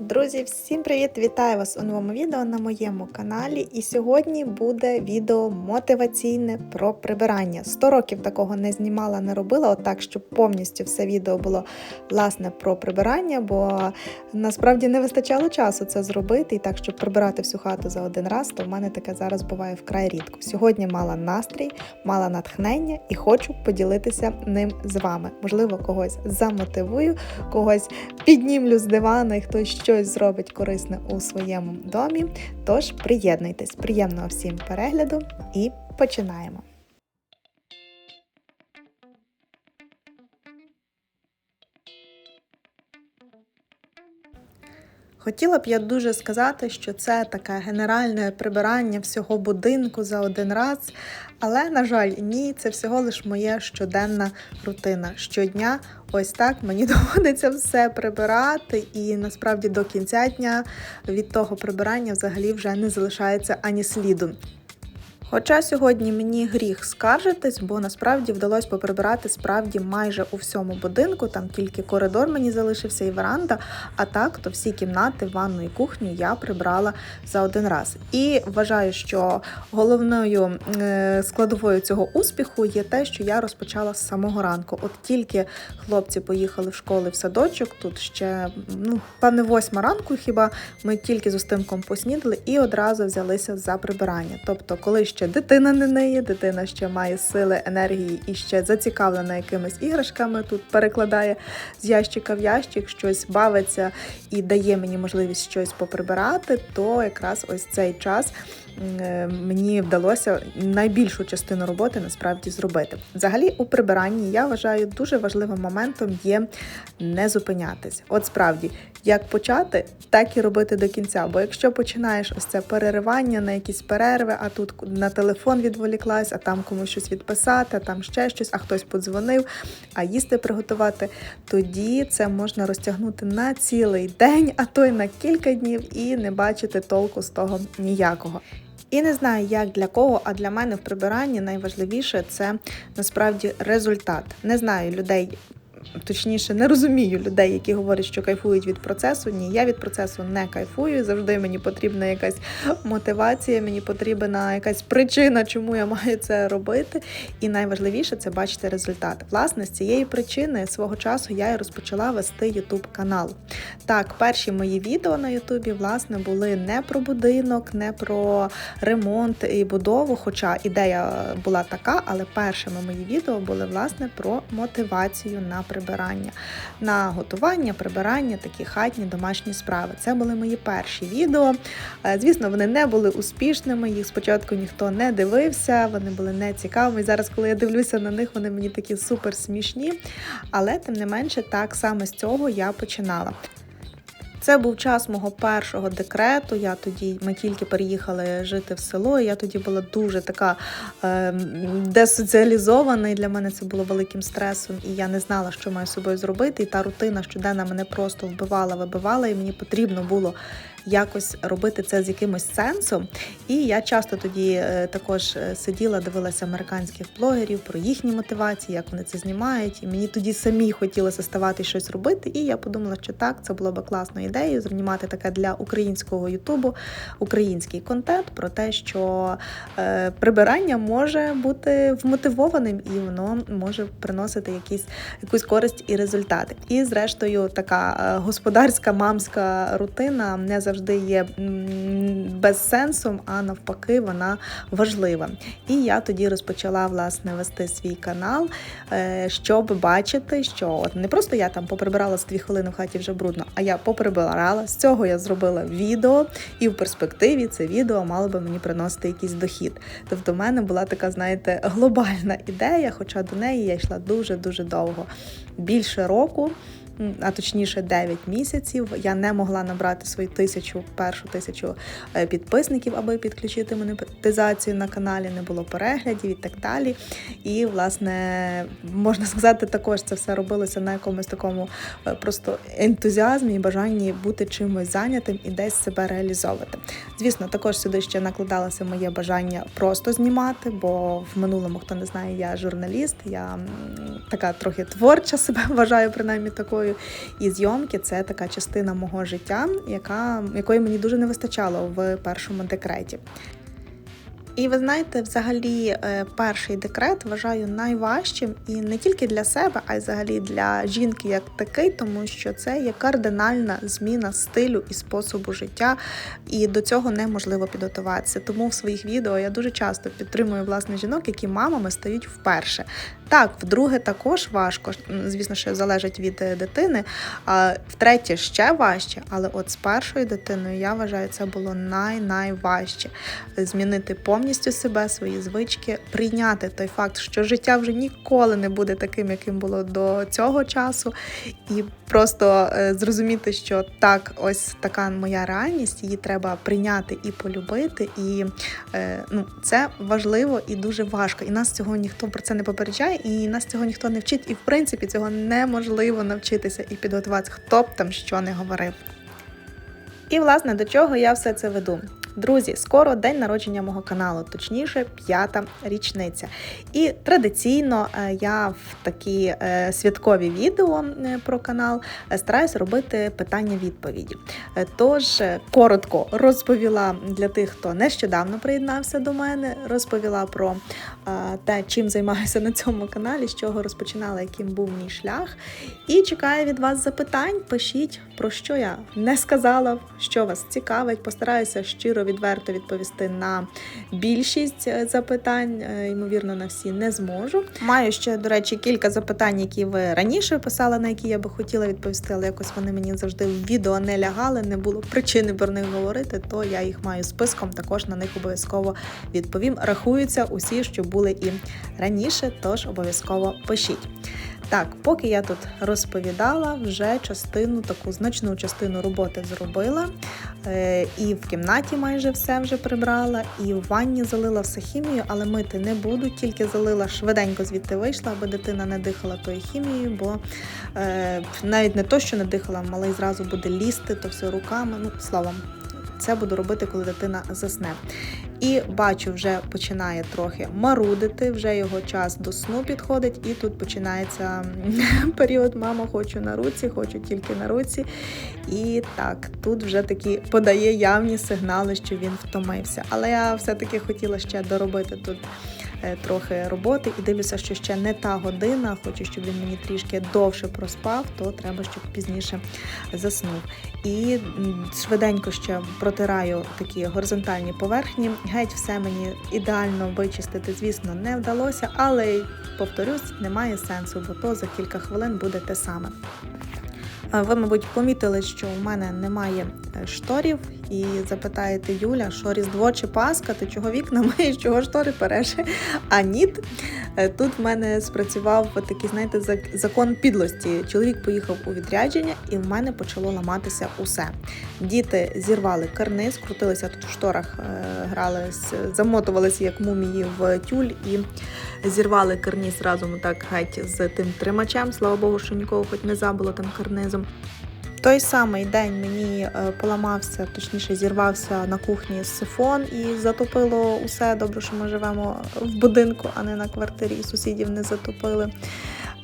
Друзі, всім привіт! Вітаю вас у новому відео на моєму каналі. І сьогодні буде відео мотиваційне про прибирання. 100 років такого не знімала, не робила, отак, щоб повністю все відео було власне про прибирання, бо насправді не вистачало часу це зробити. І так, щоб прибирати всю хату за один раз, то в мене таке зараз буває вкрай рідко. Сьогодні мала настрій, мала натхнення і хочу поділитися ним з вами. Можливо, когось замотивую, когось піднімлю з дивана і хтось щось зробить корисне у своєму домі. Тож приєднуйтесь, приємного всім перегляду і починаємо. Хотіла б я дуже сказати, що це таке генеральне прибирання всього будинку за один раз. Але, на жаль, ні, це всього лиш моя щоденна рутина. Щодня ось так мені доводиться все прибирати, і насправді до кінця дня від того прибирання взагалі вже не залишається ані сліду. Хоча сьогодні мені гріх скаржитись, бо насправді вдалося поприбирати справді майже у всьому будинку. Там тільки коридор мені залишився і веранда. А так, то всі кімнати, ванну і кухню я прибрала за один раз. І вважаю, що головною е, складовою цього успіху є те, що я розпочала з самого ранку. От тільки хлопці поїхали в школи в садочок, тут ще ну певне восьма ранку. Хіба ми тільки з Устимком поснідали і одразу взялися за прибирання. Тобто, коли ще ще дитина не неє, дитина ще має сили, енергії і ще зацікавлена якимись іграшками. Тут перекладає з ящика в ящик, щось бавиться і дає мені можливість щось поприбирати, то якраз ось цей час. Е, мені вдалося найбільшу частину роботи насправді зробити. Взагалі, у прибиранні я вважаю дуже важливим моментом є не зупинятись. От справді, як почати, так і робити до кінця. Бо якщо починаєш ось це переривання на якісь перерви, а тут на телефон відволіклась, а там комусь щось відписати, а там ще щось, а хтось подзвонив, а їсти приготувати, тоді це можна розтягнути на цілий день, а то й на кілька днів, і не бачити толку з того ніякого. І не знаю, як для кого, а для мене в прибиранні найважливіше це насправді результат. Не знаю людей, точніше, не розумію людей, які говорять, що кайфують від процесу. Ні, я від процесу не кайфую. Завжди мені потрібна якась мотивація, мені потрібна якась причина, чому я маю це робити. І найважливіше це бачити результат. Власне, з цієї причини свого часу я і розпочала вести YouTube канал. Так, перші мої відео на Ютубі, власне, були не про будинок, не про ремонт і будову. Хоча ідея була така, але першими мої відео були власне про мотивацію на прибирання, на готування, прибирання, такі хатні домашні справи. Це були мої перші відео. Е, звісно, вони не були успішними. Їх спочатку ніхто не дивився, вони були не цікавими. І зараз, коли я дивлюся на них, вони мені такі супер смішні. Але тим не менше, так саме з цього я починала. Це був час мого першого декрету. Я тоді ми тільки переїхали жити в село. і Я тоді була дуже така е, десоціалізована, і для мене це було великим стресом, і я не знала, що маю з собою зробити. І та рутина щоденна мене просто вбивала, вибивала, і мені потрібно було якось робити це з якимось сенсом. І я часто тоді е, також е, сиділа, дивилася американських блогерів про їхні мотивації, як вони це знімають. І мені тоді самі хотілося ставати щось робити. І я подумала, що так, це було би класною ідеєю знімати таке для українського Ютубу, український контент про те, що е, прибирання може бути вмотивованим і воно може приносити якісь якусь користь і результати. І, зрештою, така господарська мамська рутина не завжди завжди є без сенсом, а навпаки, вона важлива. І я тоді розпочала власне вести свій канал, е, щоб бачити, що от не просто я там поприбирала з дві хвилини в хаті вже брудно, а я поприбирала. З цього я зробила відео, і в перспективі це відео мало би мені приносити якийсь дохід. Тобто, в мене була така, знаєте, глобальна ідея, хоча до неї я йшла дуже дуже довго, більше року а точніше 9 місяців. Я не могла набрати свою тисячу, першу тисячу е, підписників, аби підключити монетизацію на каналі, не було переглядів і так далі. І, власне, можна сказати, також це все робилося на якомусь такому е, просто ентузіазмі і бажанні бути чимось зайнятим і десь себе реалізовувати. Звісно, також сюди ще накладалося моє бажання просто знімати, бо в минулому, хто не знає, я журналіст, я така трохи творча себе вважаю, принаймні такою камерою. І зйомки це така частина мого життя, яка, якої мені дуже не вистачало в першому декреті. І ви знаєте, взагалі е, перший декрет вважаю найважчим і не тільки для себе, а й взагалі для жінки як такий, тому що це є кардинальна зміна стилю і способу життя, і до цього неможливо підготуватися. Тому в своїх відео я дуже часто підтримую власне жінок, які мамами стають вперше. Так, вдруге також важко, звісно, що залежить від е, дитини. А втретє ще важче, але от з першою дитиною я вважаю, це було най-найважче змінити повністю себе, свої звички, прийняти той факт, що життя вже ніколи не буде таким, яким було до цього часу, і просто е, зрозуміти, що так, ось така моя реальність, її треба прийняти і полюбити. І е, ну, це важливо і дуже важко. І нас цього ніхто про це не попереджає і нас цього ніхто не вчить, і в принципі цього неможливо навчитися і підготуватися, хто б там що не говорив. І, власне, до чого я все це веду. Друзі, скоро день народження мого каналу, точніше, п'ята річниця. І традиційно е, я в такі е, святкові відео е, про канал стараюся робити питання-відповіді. Тож коротко розповіла для тих, хто нещодавно приєднався до мене, розповіла про те, чим займаюся на цьому каналі, з чого розпочинала, яким був мій шлях. І чекаю від вас запитань. Пишіть, про що я не сказала, що вас цікавить. Постараюся щиро відверто відповісти на більшість е, запитань. е, Ймовірно, на всі не зможу. Маю ще, до речі, кілька запитань, які ви раніше писали, на які я би хотіла відповісти, але якось вони мені завжди в відео не лягали, не було причини про них говорити, то я їх маю списком. Також на них обов'язково відповім. Рахуються усі, що були і раніше, тож обов'язково пишіть. Так, поки я тут розповідала, вже частину, таку значну частину роботи зробила. Е, і в кімнаті майже все вже прибрала, і в ванні залила все хімією, але мити не буду, тільки залила швиденько звідти вийшла, аби дитина не дихала тою хімією, бо е, навіть не то, що не дихала, малий зразу буде лізти, то все руками. Ну, словом, це буду робити, коли дитина засне. І бачу, вже починає трохи марудити, вже його час до сну підходить, і тут починається період Мама, хочу на руці, хочу тільки на руці. І так, тут вже такі подає явні сигнали, що він втомився. Але я все-таки хотіла ще доробити тут. Е, трохи роботи і дивлюся, що ще не та година. Хочу, щоб він мені трішки довше проспав, то треба, щоб пізніше заснув. І швиденько ще протираю такі горизонтальні поверхні. Геть все мені ідеально вичистити, звісно, не вдалося, але повторюсь, немає сенсу, бо то за кілька хвилин буде те саме. Ви, мабуть, помітили, що у мене немає е, шторів, і запитаєте Юля, що Різдво чи Пасха, ти чого вікна маєш, чого штори переш? А ні. Е, тут в мене спрацював такий, знаєте, закон підлості. Чоловік поїхав у відрядження, і в мене почало ламатися усе. Діти зірвали карниз, крутилися тут в шторах, е, грали, замотувалися як мумії в тюль і зірвали карниз разом так геть з тим тримачем. Слава Богу, що нікого хоч не забуло тим карнизом той самий день мені е, поламався, точніше зірвався на кухні сифон і затопило усе. Добре, що ми живемо в будинку, а не на квартирі, і сусідів не затопили.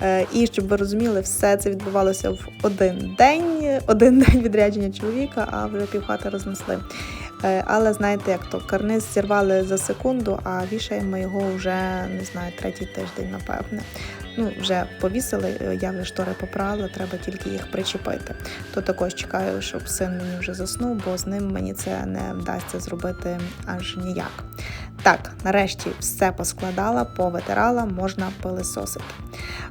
Е, і щоб ви розуміли, все це відбувалося в один день, один день відрядження чоловіка, а вже півхати рознесли. Е, але знаєте, як то карниз зірвали за секунду, а вішаємо його вже не знаю, третій тиждень, напевне. Ну, вже повісили, я вже штори попрала, треба тільки їх причепити. То також чекаю, щоб син мені вже заснув, бо з ним мені це не вдасться зробити аж ніяк. Так, нарешті все поскладала, повитирала, можна пилисосити.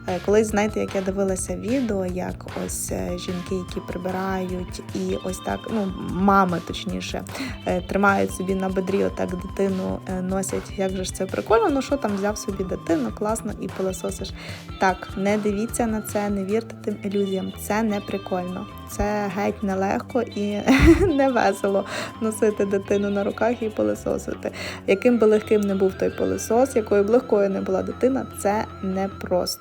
Е, колись, знаєте, як я дивилася відео, як ось е, жінки, які прибирають, і ось так, ну, мами точніше, е, тримають собі на бедрі, отак дитину носять. Як же ж це прикольно? Ну що там взяв собі дитину, класно і пилососиш. Так, не дивіться на це, не вірте тим ілюзіям. Це не прикольно. Це геть нелегко і не весело носити дитину на руках і пилососити. Яким би легким не був той пилосос, якою б легкою не була дитина, це непросто.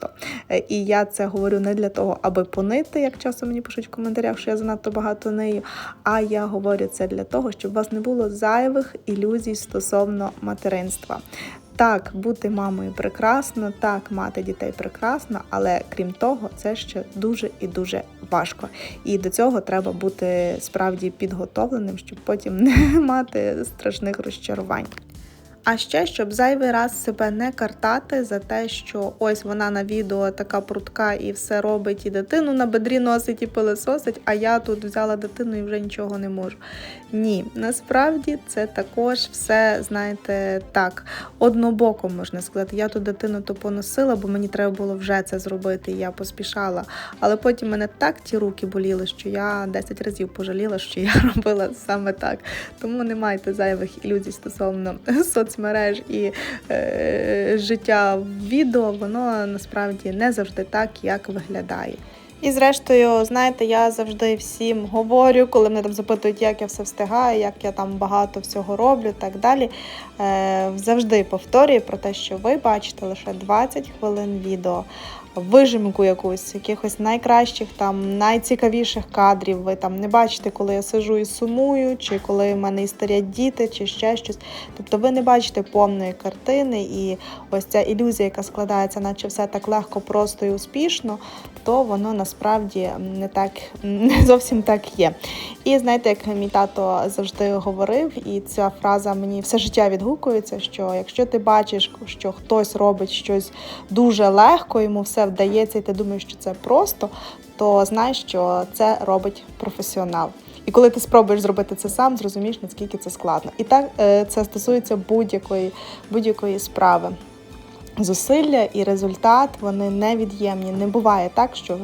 Е, і я це говорю не для того, аби понити, як часто мені пишуть в коментарях, що я занадто багато нею. А я говорю це для того, щоб у вас не було зайвих ілюзій стосовно материнства. Так, бути мамою прекрасно, так, мати дітей прекрасно, але крім того, це ще дуже і дуже важко. І до цього треба бути справді підготовленим, щоб потім не мати страшних розчарувань. А ще щоб зайвий раз себе не картати за те, що ось вона на відео така прутка і все робить, і дитину на бедрі носить і пилисосить, а я тут взяла дитину і вже нічого не можу. Ні, насправді це також все, знаєте, так, однобоко можна сказати. Я ту дитину то поносила, бо мені треба було вже це зробити, і я поспішала. Але потім мене так ті руки боліли, що я 10 разів пожаліла, що я робила саме так. Тому не майте зайвих ілюзій стосовно соцмереж і е, життя в відео, воно насправді не завжди так, як виглядає. І зрештою, знаєте, я завжди всім говорю, коли мене там запитують, як я все встигаю, як я там багато всього роблю, так далі. Е, завжди повторюю про те, що ви бачите лише 20 хвилин відео. Вижимку якусь, якихось найкращих, там найцікавіших кадрів. Ви там не бачите, коли я сижу і сумую, чи коли в мене історять діти, чи ще щось. Тобто ви не бачите повної картини, і ось ця ілюзія, яка складається, наче все так легко, просто і успішно, то воно насправді не так не зовсім так є. І знаєте, як мій тато завжди говорив, і ця фраза мені все життя відгукується: що якщо ти бачиш, що хтось робить щось дуже легко, йому все вдається, і ти думаєш, що це просто, то знай, що це робить професіонал. І коли ти спробуєш зробити це сам, зрозумієш, наскільки це складно. І так е, це стосується будь-якої будь-якої справи. Зусилля і результат вони невід'ємні. Не буває так, що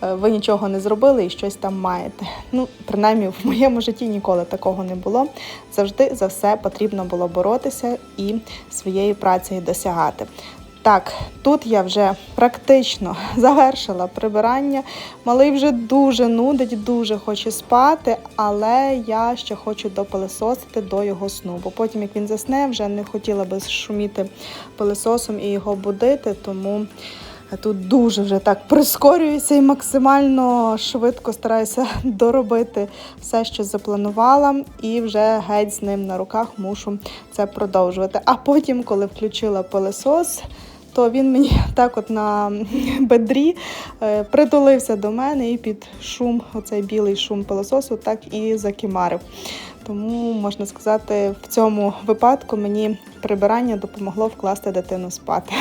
ви нічого не зробили і щось там маєте. Ну, принаймні, в моєму житті ніколи такого не було. Завжди за все потрібно було боротися і своєю працею досягати. Так, тут я вже практично завершила прибирання. Малий вже дуже нудить, дуже хоче спати, але я ще хочу допилисосити до його сну. Бо потім, як він засне, вже не хотіла би шуміти пилисосом і його будити, тому тут дуже вже так прискорююся і максимально швидко стараюся доробити все, що запланувала, і вже геть з ним на руках мушу це продовжувати. А потім, коли включила пилисос, то він мені так от на бедрі е, притулився до мене і під шум, оцей білий шум пилососу, так і закимарив. Тому можна сказати, в цьому випадку мені прибирання допомогло вкласти дитину спати.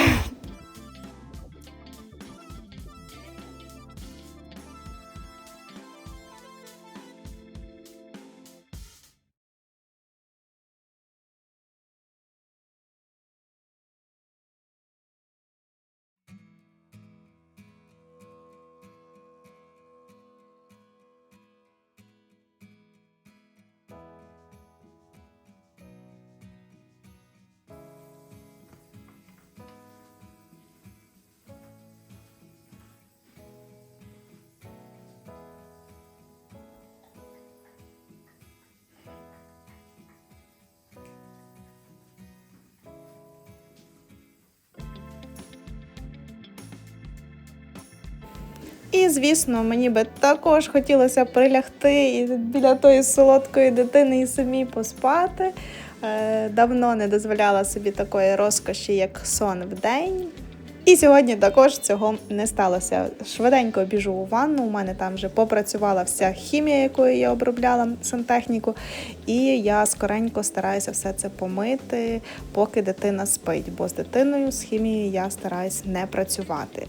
І, звісно, мені би також хотілося прилягти біля тої солодкої дитини і самі поспати. Е, Давно не дозволяла собі такої розкоші, як сон в день. І сьогодні також цього не сталося. Швиденько біжу у ванну. У мене там вже попрацювала вся хімія, якою я обробляла сантехніку. І я скоренько стараюся все це помити, поки дитина спить. Бо з дитиною з хімією я стараюсь не працювати.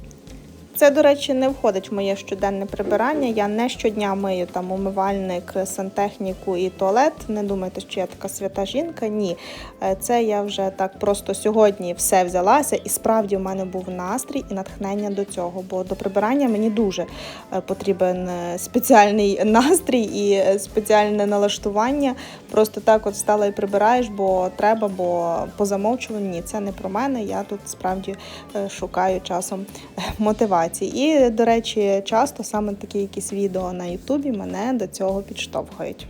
Це, до речі, не входить в моє щоденне прибирання. Я не щодня мию там умивальник, сантехніку і туалет. Не думайте, що я така свята жінка. Ні, Е, це я вже так просто сьогодні все взялася, і справді в мене був настрій і натхнення до цього. Бо до прибирання мені дуже е, потрібен е, спеціальний настрій і спеціальне налаштування. Просто так от встала і прибираєш, бо треба, бо по замовчуванню це не про мене. Я тут справді шукаю часом е, мотивації. І, до речі, часто саме такі якісь відео на Ютубі мене до цього підштовхують.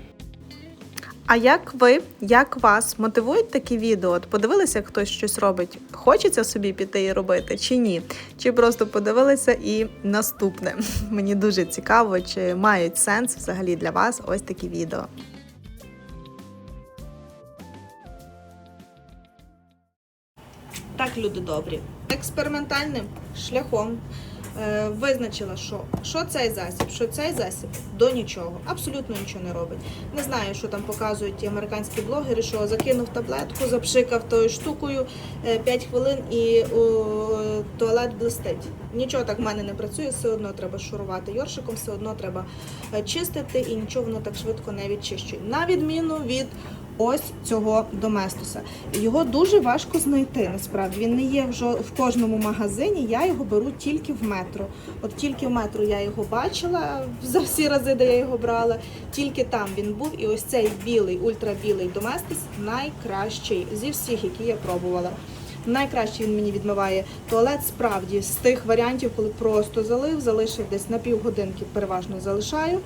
А як ви, як вас мотивують такі відео? От подивилися, як хтось щось робить? Хочеться собі піти і робити чи ні? Чи просто подивилися і наступне? Мені дуже цікаво, чи мають сенс взагалі для вас ось такі відео. Так, люди добрі. Експериментальним шляхом визначила, що, що цей засіб, що цей засіб до нічого, абсолютно нічого не робить. Не знаю, що там показують ті американські блогери, що закинув таблетку, запшикав тою штукою 5 хвилин і о, туалет блистить. Нічого так в мене не працює, все одно треба шурувати йоршиком, все одно треба е, чистити і нічого воно так швидко не відчищує. На відміну від ось цього доместуса. Його дуже важко знайти. Насправді він не є в в кожному магазині. Я його беру тільки в метро. От тільки в метро я його бачила за всі рази, де я його брала. Тільки там він був. І ось цей білий, ультрабілий доместос найкращий зі всіх, які я пробувала. Найкраще він мені відмиває туалет справді з тих варіантів, коли просто залив, залишив десь на півгодинки, переважно залишаю,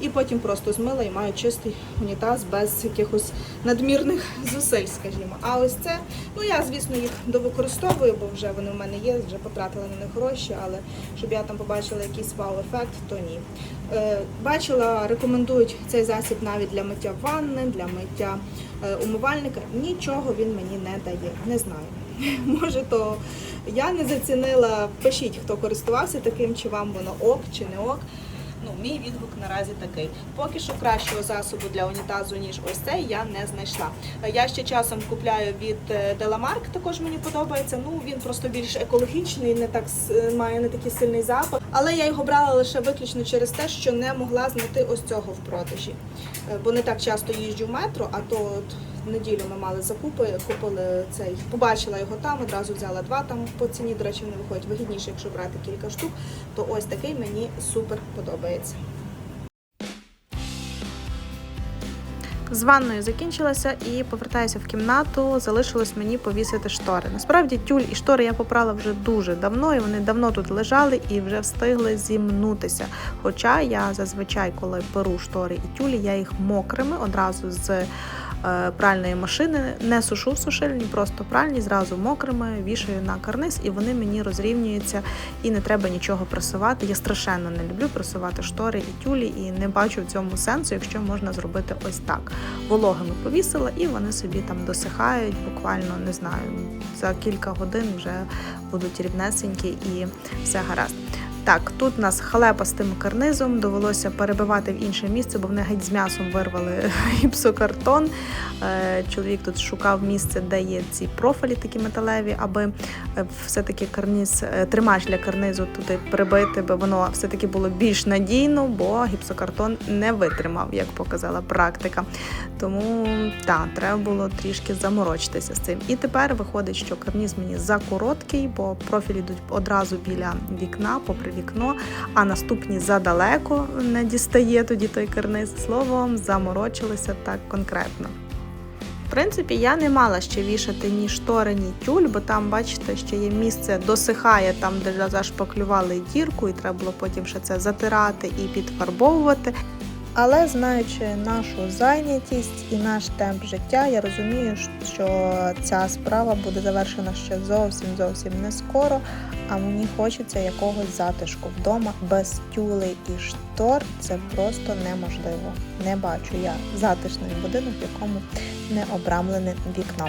і потім просто змила і маю чистий унітаз без якихось надмірних зусиль, скажімо. А ось це, ну я, звісно, їх довикористовую, бо вже вони в мене є, вже потратила на них гроші, але щоб я там побачила якийсь вау-ефект, то ні. Е, бачила, рекомендують цей засіб навіть для миття ванни, для миття е, умивальника. Нічого він мені не дає. Не знаю. Може, то я не зацінила. Пишіть, хто користувався таким, чи вам воно ок, чи не ок. Ну, мій відгук наразі такий. Поки що кращого засобу для унітазу, ніж ось цей, я не знайшла. Я ще часом купляю від Деламарк, також мені подобається. Ну він просто більш екологічний, не так е, має не такий сильний запах. Але я його брала лише виключно через те, що не могла знайти ось цього в продажі. Е, Бо не так часто їжджу в метро, а то от в неділю ми мали закупи, купили цей, побачила його там, одразу взяла два там по ціні. До речі, вони виходять вигідніше, якщо брати кілька штук. То ось такий мені супер подобається. З ванною закінчилася і повертаюся в кімнату. Залишилось мені повісити штори. Насправді тюль і штори я попрала вже дуже давно, і вони давно тут лежали і вже встигли зімнутися. Хоча я зазвичай, коли перу штори і тюлі, я їх мокрими одразу з пральної машини не сушу в сушильні, просто пральні, зразу мокрими, вішаю на карниз, і вони мені розрівнюються і не треба нічого пресувати. Я страшенно не люблю пресувати штори і тюлі, і не бачу в цьому сенсу, якщо можна зробити ось так. Вологими повісила, і вони собі там досихають, буквально не знаю, за кілька годин вже будуть рівнесенькі і все гаразд. Так, тут у нас халепа з тим карнизом, довелося перебивати в інше місце, бо вони геть з м'ясом вирвали гіпсокартон. Е, Чоловік тут шукав місце, де є ці профілі такі металеві, аби е, все-таки карниз, е, тримач для карнизу туди прибити, бо воно все-таки було більш надійно, бо гіпсокартон не витримав, як показала практика. Тому так, треба було трішки заморочитися з цим. І тепер виходить, що карніз мені закороткий, бо профілі йдуть одразу біля вікна, попри вікно, а наступні задалеко не дістає тоді той карниз. Словом, заморочилися так конкретно. В принципі, я не мала ще вішати ні штори, ні тюль, бо там, бачите, ще є місце досихає там, де зашпаклювали дірку, і треба було потім ще це затирати і підфарбовувати. Але знаючи нашу зайнятість і наш темп життя, я розумію, що ця справа буде завершена ще зовсім зовсім не скоро. А мені хочеться якогось затишку вдома без тюлей і штор. Це просто неможливо. Не бачу я затишний будинок, в якому не обрамлене вікно.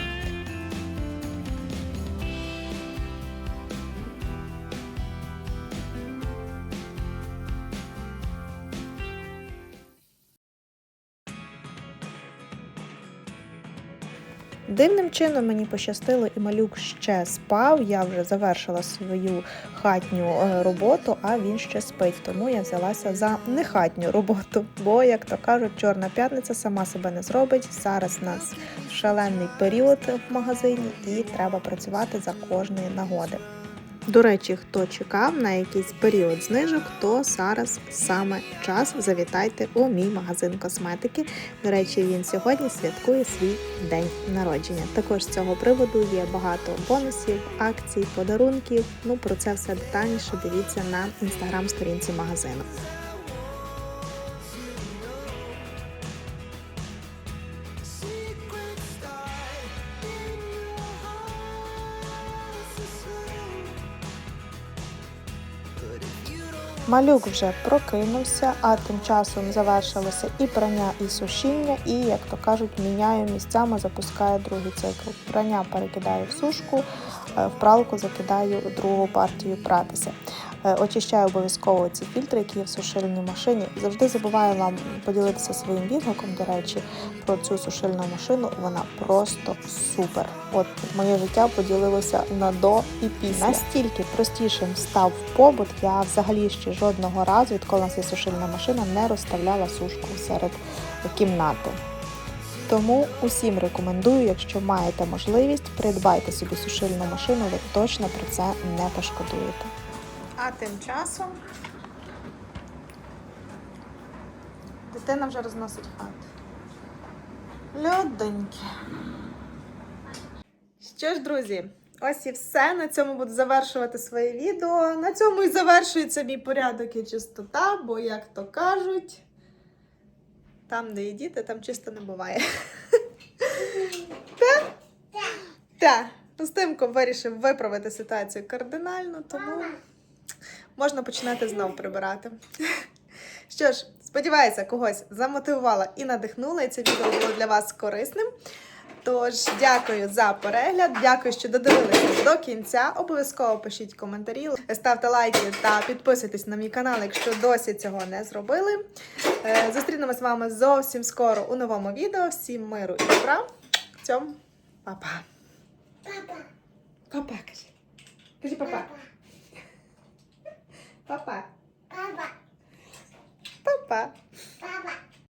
Дивним чином мені пощастило, і малюк ще спав. Я вже завершила свою хатню е, роботу, а він ще спить. Тому я взялася за нехатню роботу. Бо, як то кажуть, чорна п'ятниця сама себе не зробить. Зараз нас шалений період в магазині, і треба працювати за кожної нагоди. До речі, хто чекав на якийсь період знижок, то зараз саме час завітайте у мій магазин косметики. До речі, він сьогодні святкує свій день народження. Також з цього приводу є багато бонусів, акцій, подарунків. Ну про це все детальніше дивіться на інстаграм-сторінці магазину. Малюк вже прокинувся, а тим часом завершилося і прання, і сушіння, і, як то кажуть, міняю місцями, запускає другий цикл. Прання перекидаю в сушку, е, в пралку закидаю другу партію пратися. Е, Очищаю обов'язково ці фільтри, які є в сушильній машині. Завжди забуваю вам поділитися своїм відгуком, до речі, про цю сушильну машину. Вона просто супер. От моє життя поділилося на до і після. Настільки простішим став побут. Я взагалі ще жодного разу, відколи у нас є сушильна машина, не розставляла сушку серед кімнати. Тому усім рекомендую, якщо маєте можливість, придбайте собі сушильну машину, ви точно про це не пошкодуєте. А тим часом дитина вже розносить хату. Льодоньки. Що ж, друзі, ось і все. На цьому буду завершувати своє відео. На цьому і завершується мій порядок і чистота, бо, як то кажуть, там, де є діти, там чисто не буває. Та? Так? Так. Устимко вирішив виправити ситуацію кардинально, тому можна починати знов прибирати. Що ж, сподіваюся, когось замотивувала і надихнула, і це відео було для вас корисним. Тож, дякую за перегляд, дякую, що додивилися до кінця. Обов'язково пишіть коментарі, ставте лайки та підписуйтесь на мій канал, якщо досі цього не зробили. Е, Зустрінемось з вами зовсім скоро у новому відео. Всім миру і добра. Цьом, па-па. Папа. Папа, кажи. Кажи Папа. Папа. Папа. Папа.